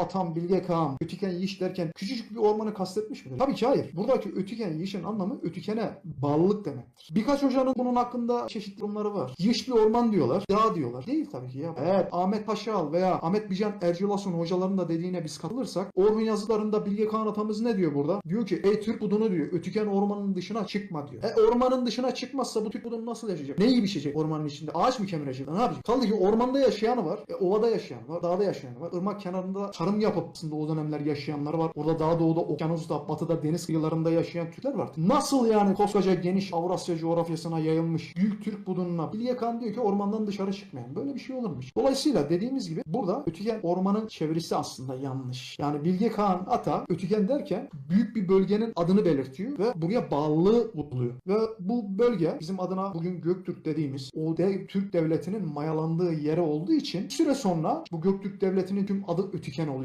atam Bilge Kağan Ötüken Yiğiş derken küçücük bir ormanı kastetmiş midir? Tabii ki hayır. Buradaki Ötüken Yiğiş'in anlamı Ötüken'e bağlılık demektir. Birkaç hocanın bunun hakkında çeşitli yorumları var. Yiğiş bir orman diyorlar. Dağ diyorlar. Değil tabii ki ya. Eğer Ahmet Paşaal veya Ahmet Bican Ercülason hocaların da dediğine biz katılırsak Orhun yazılarında Bilge Kağan atamız ne diyor burada? Diyor ki ey Türk budunu diyor. Ötüken ormanın dışına çıkma diyor. E ormanın dışına çıkmazsa bu Türk budunu nasıl yaşayacak? Ne yiyip içecek ormanın içinde? Ağaç mı kemirecek? Ne yapacak? Kaldı ki ormanda yaşayanı var. E, ovada yaşayan var. Dağda yaşayan var. Irmak kenarında tarım yapıp aslında o dönemler yaşayanlar var. Orada daha doğuda, okyanusta, batıda, deniz kıyılarında yaşayan Türkler var. Nasıl yani koskoca geniş Avrasya coğrafyasına yayılmış büyük Türk budununa Bilge Kağan diyor ki ormandan dışarı çıkmayın. Böyle bir şey olurmuş. Dolayısıyla dediğimiz gibi burada Ötüken ormanın çevirisi aslında yanlış. Yani Bilge Kağan Ata Ötüken derken büyük bir bölgenin adını belirtiyor ve buraya bağlılığı buluyor. Ve bu bölge bizim adına bugün Göktürk dediğimiz o dev Türk devletinin mayalandığı yere olduğu için süre sonra bu Göktürk devletinin tüm adı Ötüken oluyor.